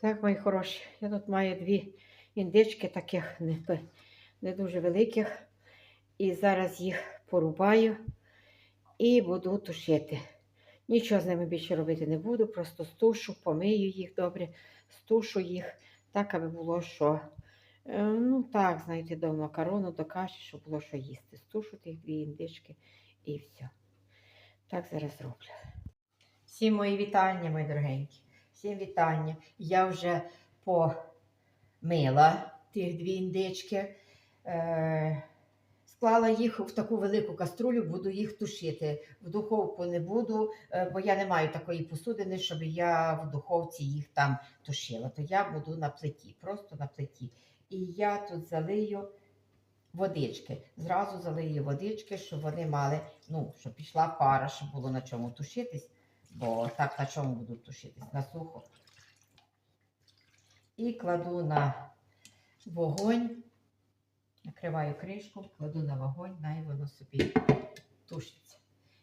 Так, мої хороші, я тут маю дві індички таких не, не дуже великих. І зараз їх порубаю і буду тушити. Нічого з ними більше робити не буду, просто стушу, помию їх добре, стушу їх, так, аби було що. е, Ну так, знаєте, до макарону, до каші, щоб було що їсти. Стушу тих дві індички і все. Так зараз роблю. Всім мої вітання, мої дорогенькі. Всім вітання. Я вже помила тих дві індички. Е, склала їх в таку велику каструлю, буду їх тушити. В духовку не буду, е, бо я не маю такої посудини, щоб я в духовці їх там тушила. То я буду на плиті, просто на плиті. І я тут залию водички. Зразу залию водички, щоб вони мали, ну, щоб пішла пара, щоб було на чому тушитись. Бо так на чому будуть тушитись? На сухо. І кладу на вогонь, накриваю кришку, кладу на вогонь, най воно собі тушиться.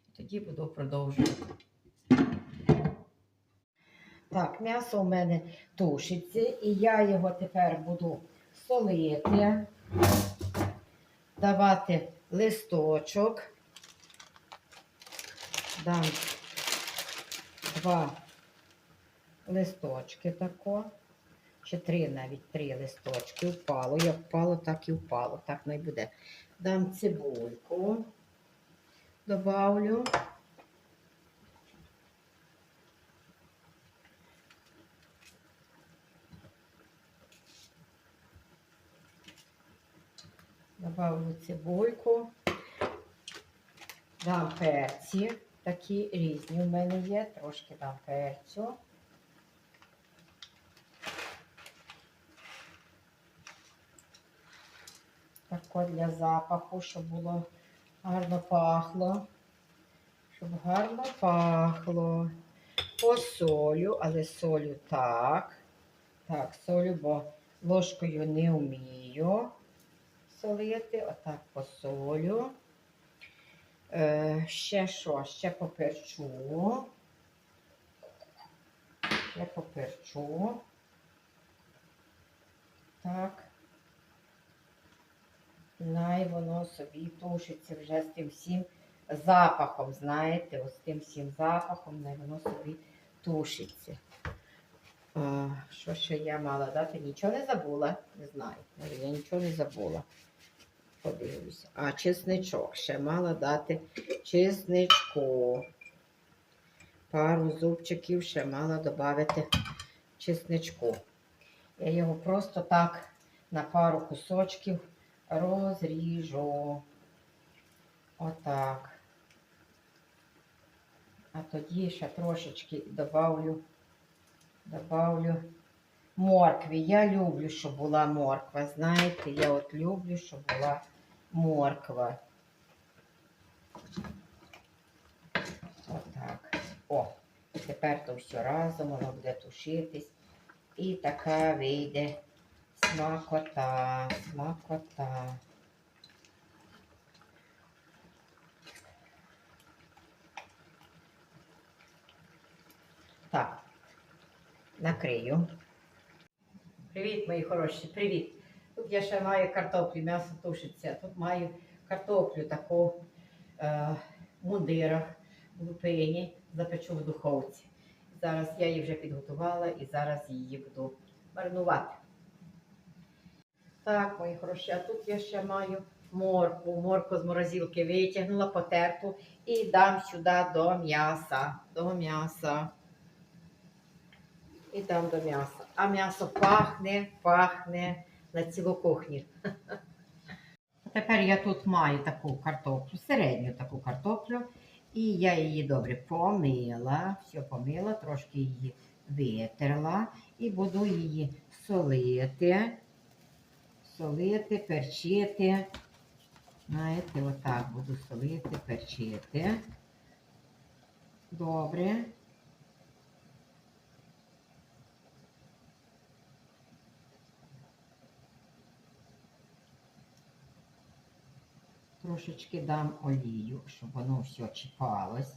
І тоді буду продовжувати. Так, м'ясо у мене тушиться, і я його тепер буду солити, давати листочок. Дам два листочки тако, чи три навіть три листочки впало. Як впало, так і впало. Так не буде. Дам цибульку, добавлю. Добавлю цибульку, дам перці. Такі різні у мене є, трошки дам перцю. Тако для запаху, щоб було гарно пахло. Щоб гарно пахло. Посолю, але солю так. Так, солю, бо ложкою не вмію солити. Отак посолю. Е, ще що? Ще поперчу. Ще поперчу. Так. Най воно собі тушиться вже з тим всім запахом, знаєте, ось тим всім запахом, най воно собі тушиться. Що ще я мала дати? Нічого не забула, не знаю. Я нічого не забула. Подивлюся. А, чесничок. Ще мала дати чесничку. Пару зубчиків ще мала додати чесничку. Я його просто так на пару кусочків розріжу. Отак. А тоді ще трошечки добавлю, добавлю моркві. Я люблю, щоб була морква. Знаєте, я от люблю, щоб була морква. Отак. О, тепер то все разом воно буде тушитись. І така вийде смакота, смакота. Так, накрию. Привіт, мої хороші, привіт. Тут я ще маю картоплю, м'ясо тушиться. Тут маю картоплю таку е, в мундирах, в лупині, запечу в духовці. Зараз я її вже підготувала і зараз її буду маринувати. Так, мої хороші, а тут я ще маю морку. Морку з морозилки витягнула, потерту і дам сюди до м'яса. До м'яса. І дам до м'яса. А м'ясо пахне, пахне на цілу кухню. Тепер я тут маю таку картоплю, середню таку картоплю. І я її добре помила, все помила, трошки її витерла і буду її солити, солити, перчити. Знаєте, отак буду солити, перчити. Добре. Трошечки дам олію, щоб воно все чіпалось.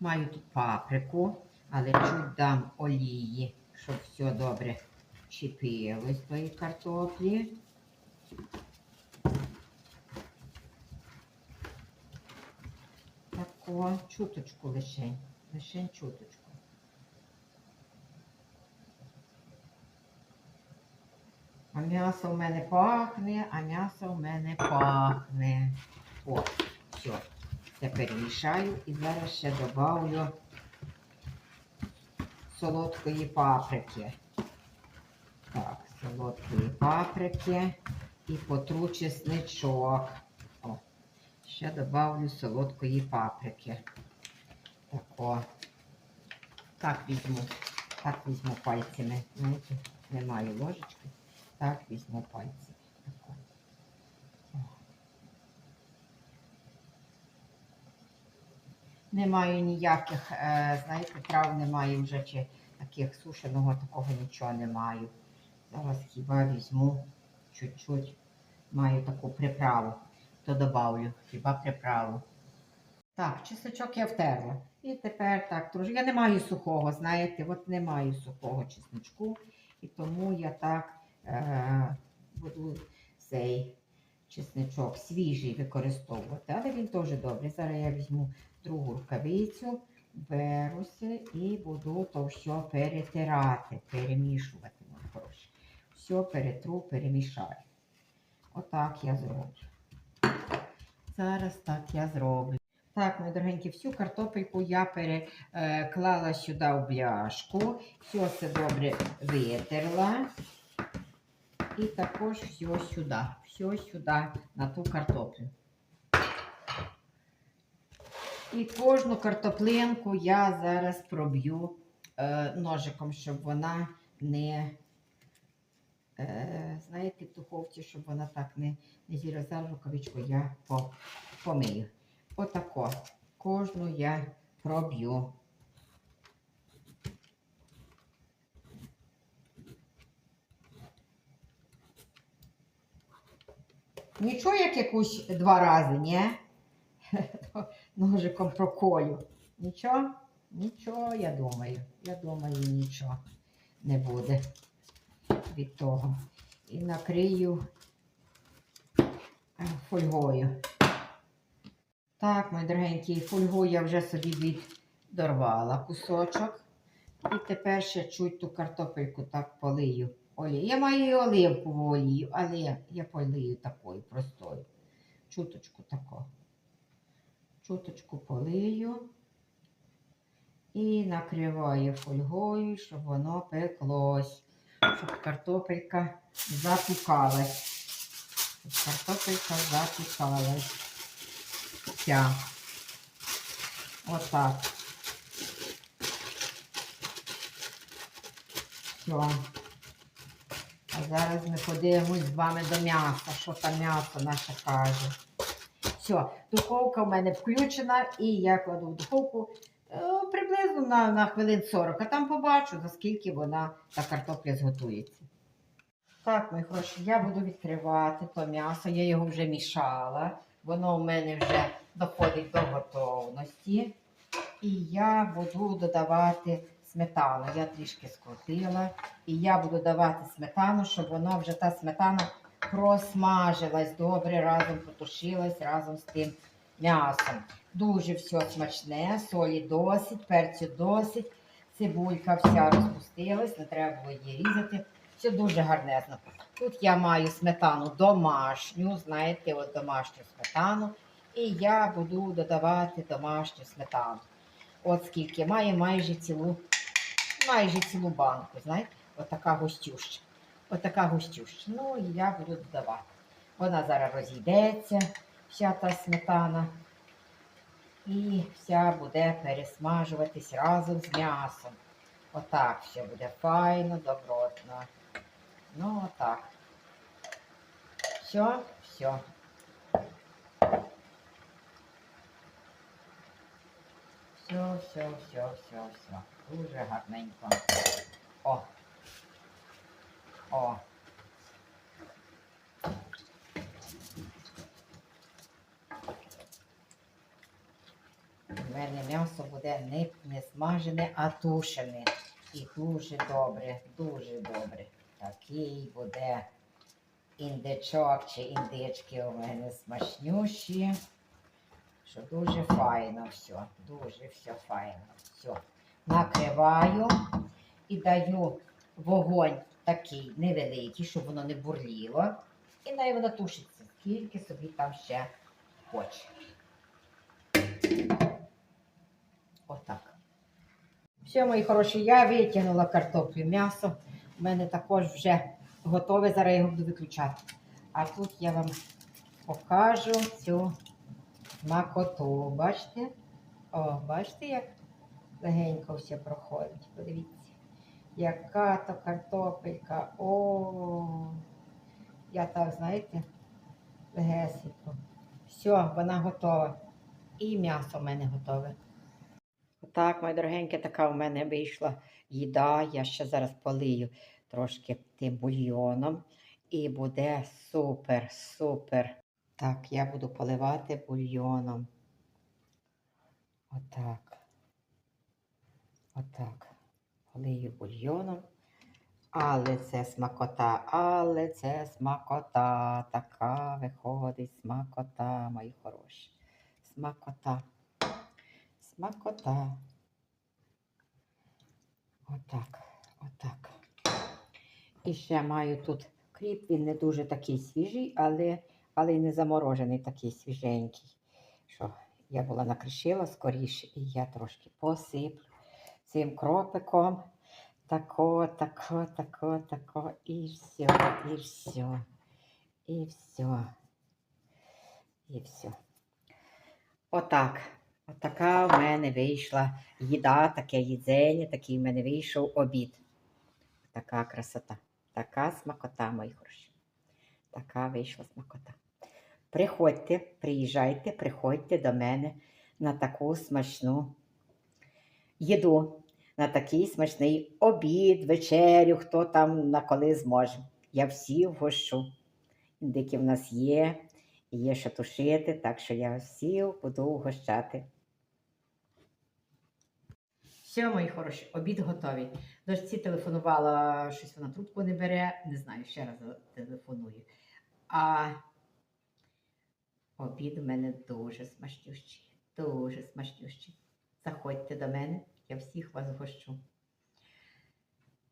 Маю тут паприку, але чуть дам олії, щоб все добре чіпилось тої картоплі. Тако, чуточку лишень, лишень чуточку. А м'ясо в мене пахне, а м'ясо в мене пахне. О, все. Це перемішаю і зараз ще добавлю солодкої паприки. Так, солодкої паприки і потру чесничок. О, ще добавлю солодкої паприки. Тако. Так візьму. Так візьму пальцями. Знаєте, не маю ложечки. Так візьму пальці. Тако. Не маю ніяких, е, знаєте, трав немає вже чи таких сушеного, такого нічого не маю. Зараз хіба візьму чуть-чуть, маю таку приправу, то добавлю, хіба приправу. Так, чесночок я втерла. І тепер так, трошки. Я не маю сухого, знаєте, от не маю сухого чесночку. І тому я так е, буду цей чесничок свіжий використовувати. Але він теж добрий. Зараз я візьму другу рукавицю, беруся і буду то все перетирати, перемішувати. хороші. Все перетру, перемішаю. Отак я зроблю. Зараз так я зроблю. Так, мої дорогенькі, всю картопельку я переклала сюди в бляшку. Все це добре витерла. І також все сюди. Все сюди на ту картоплю. І кожну картоплинку я зараз проб'ю е, ножиком, щоб вона не, е, знаєте, в духовці, щоб вона так не, не зірозала рукавичку, я по, помию. Отако. Кожну я проб'ю. Нічого, як якусь два рази, ні? Ножиком проколю. Нічого? Нічого, я думаю. Я думаю, нічого не буде від того. І накрию е, фольгою. Так, мої дорогенькі, фольгу я вже собі віддорвала кусочок. І тепер ще чуть ту картопельку так полию. Олію. Я маю і оливкову олію, але я полию такою простою. Чуточку тако. Чуточку полию і накриваю фольгою, щоб воно пеклось, щоб картопелька запікалась. Щоб картопелька запікалась. Отак. Все. А зараз ми подивимось з вами до м'яса, що там м'ясо наше каже. Все, духовка в мене включена, і я кладу в духовку е, приблизно на, на хвилин 40, а там побачу, за скільки вона та картопля зготується. Так, мої хороші, я буду відкривати то м'ясо, я його вже мішала. Воно в мене вже доходить до готовності. І я буду додавати сметану. Я трішки скрутила. І я буду давати сметану, щоб воно вже та сметана просмажилась добре, разом потушилась разом з тим м'ясом. Дуже все смачне, солі досить, перцю досить. Цибулька вся розпустилась, не треба було її різати. Все дуже гарнезно. Тут я маю сметану домашню, знаєте, от домашню сметану. І я буду додавати домашню сметану. От скільки має майже цілу, майже цілу банку, знаєте, отака густюща. Отака густюща. Ну і я буду додавати. Вона зараз розійдеться, вся та сметана. І вся буде пересмажуватись разом з м'ясом. Отак все буде файно, добротно. Ну, отак. Все, все. Все, все, все, все, все. Дуже гарненько. О. О. У мене м'ясо буде не, не смажене, а тушене. І дуже добре, дуже добре. Такий буде індичок чи індички у мене смачнющі. Що дуже файно все, дуже все файно. Все. Накриваю і даю вогонь такий невеликий, щоб воно не бурліло. І най воно тушиться, скільки собі там ще хоче. Отак. Все, мої хороші, я витягнула картоплю, м'ясо. У мене також вже готове, зараз його буду виключати. А тут я вам покажу цю смакоту. Бачите? О, бачите, як легенько все проходить. Подивіться. Яка то картопелька. О, я так, знаєте, легесенько. Все, вона готова. І м'ясо в мене готове. Отак, мої дорогенькі, така у мене вийшла їда. Я ще зараз полию трошки тим бульйоном. І буде супер, супер. Так, я буду поливати бульйоном. Отак. Отак. Полию бульйоном. Але це смакота, але це смакота. Така виходить смакота, мої хороші. Смакота. Смакота. Отак, отак. І ще маю тут кріп, він не дуже такий свіжий, але, але й не заморожений, такий свіженький. Що я була накришила скоріше, і я трошки посиплю цим кропиком. Тако, тако, тако, тако, і все, і все, і все, і все. Отак. Отака в мене вийшла їда, таке їдзення, такий в мене вийшов обід. Така красота, така смакота, мої хороші. Така вийшла смакота. Приходьте, приїжджайте, приходьте до мене на таку смачну їду, на такий смачний обід, вечерю, хто там на коли зможе. Я всіх вгощу. Індики в нас є, є що тушити, так що я всіх буду угощати. Все, мої хороші, обід готовий. Дочці телефонувала, щось вона трубку не бере, не знаю, ще раз телефоную. А обід у мене дуже смачнющий, дуже смачнющий. Заходьте до мене, я всіх вас гощу.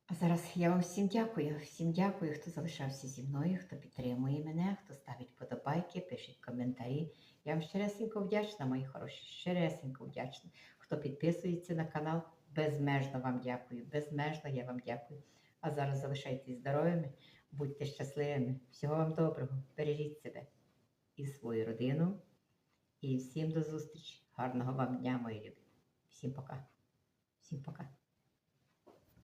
А зараз я вам всім дякую. Всім дякую, хто залишався зі мною, хто підтримує мене, хто ставить подобайки, пишіть коментарі. Я вам щиресенько вдячна, мої хороші, щиресенько вдячна. Хто підписується на канал, безмежно вам дякую. Безмежно я вам дякую. А зараз залишайтесь здоровими, будьте щасливими. Всього вам доброго. Бережіть себе і свою родину. І всім до зустрічі. Гарного вам дня, мої любі. Всім пока. Всім пока.